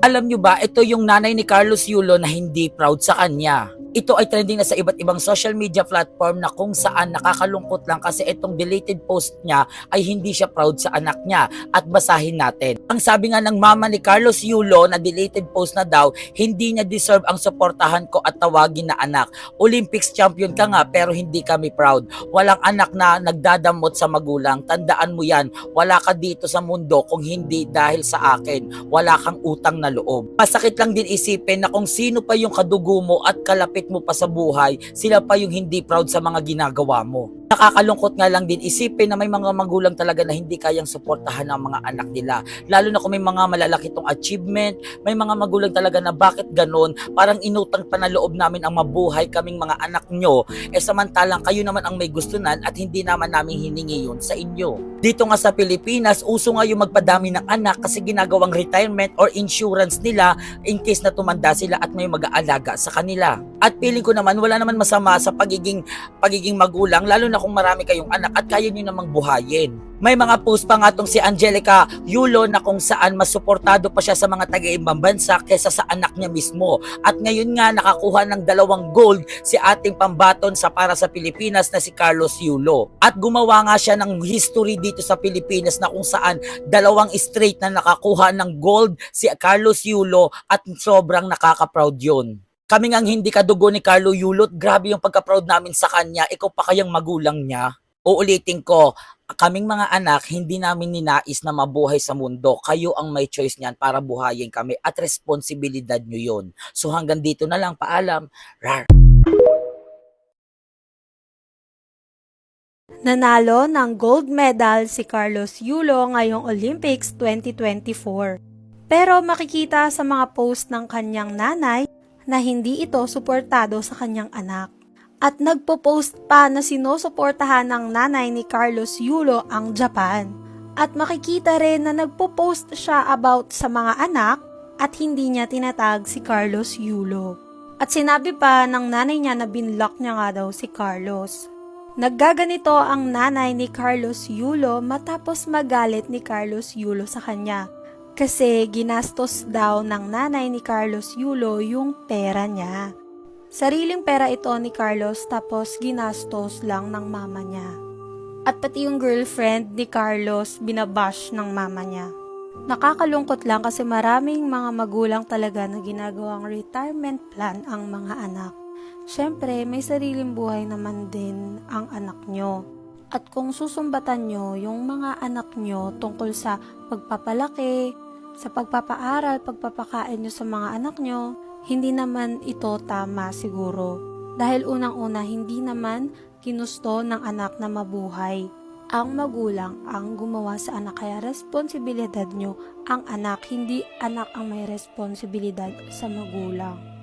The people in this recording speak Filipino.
Alam nyo ba, ito yung nanay ni Carlos Yulo na hindi proud sa kanya. Ito ay trending na sa iba't ibang social media platform na kung saan nakakalungkot lang kasi itong deleted post niya ay hindi siya proud sa anak niya. At basahin natin. Ang sabi nga ng mama ni Carlos Yulo na deleted post na daw, hindi niya deserve ang suportahan ko at tawagin na anak. Olympics champion ka nga pero hindi kami proud. Walang anak na nagdadamot sa magulang. Tandaan mo yan, wala ka dito sa mundo kung hindi dahil sa akin. Wala kang utang na loob. Masakit lang din isipin na kung sino pa yung kadugo mo at kalapit mo pa sa buhay, sila pa yung hindi proud sa mga ginagawa mo. Nakakalungkot nga lang din isipin na may mga magulang talaga na hindi kayang suportahan ng mga anak nila. Lalo na kung may mga malalaki tong achievement, may mga magulang talaga na bakit ganon, parang inutang pa na loob namin ang mabuhay kaming mga anak nyo, eh samantalang kayo naman ang may gustunan at hindi naman namin hiningi yun sa inyo. Dito nga sa Pilipinas, uso nga yung magpadami ng anak kasi ginagawang retirement or insurance nila in case na tumanda sila at may mag-aalaga sa kanila. At feeling ko naman, wala naman masama sa pagiging, pagiging magulang, lalo kung marami kayong anak at kaya nyo namang buhayin. May mga post pa nga tong si Angelica Yulo na kung saan mas suportado pa siya sa mga taga-ibang bansa kesa sa anak niya mismo. At ngayon nga nakakuha ng dalawang gold si ating pambaton sa para sa Pilipinas na si Carlos Yulo. At gumawa nga siya ng history dito sa Pilipinas na kung saan dalawang straight na nakakuha ng gold si Carlos Yulo at sobrang nakaka-proud yun. Kami ngang hindi kadugo ni Carlo Yulot, grabe yung pagka-proud namin sa kanya, ikaw pa kayang magulang niya. Uulitin ko, kaming mga anak, hindi namin ninais na mabuhay sa mundo. Kayo ang may choice niyan para buhayin kami at responsibilidad nyo yun. So hanggang dito na lang, paalam. Rar. Nanalo ng gold medal si Carlos Yulo ngayong Olympics 2024. Pero makikita sa mga post ng kanyang nanay na hindi ito suportado sa kanyang anak. At nagpo-post pa na sinusuportahan ng nanay ni Carlos Yulo ang Japan. At makikita rin na nagpo-post siya about sa mga anak at hindi niya tinatag si Carlos Yulo. At sinabi pa ng nanay niya na binlock niya nga daw si Carlos. Naggaganito ang nanay ni Carlos Yulo matapos magalit ni Carlos Yulo sa kanya. Kasi ginastos daw ng nanay ni Carlos Yulo yung pera niya. Sariling pera ito ni Carlos tapos ginastos lang ng mama niya. At pati yung girlfriend ni Carlos binabash ng mama niya. Nakakalungkot lang kasi maraming mga magulang talaga na ginagawang retirement plan ang mga anak. Siyempre, may sariling buhay naman din ang anak nyo. At kung susumbatan nyo yung mga anak nyo tungkol sa pagpapalaki, sa pagpapaaral, pagpapakain nyo sa mga anak nyo, hindi naman ito tama siguro. Dahil unang-una, hindi naman kinusto ng anak na mabuhay. Ang magulang ang gumawa sa anak kaya responsibilidad nyo ang anak, hindi anak ang may responsibilidad sa magulang.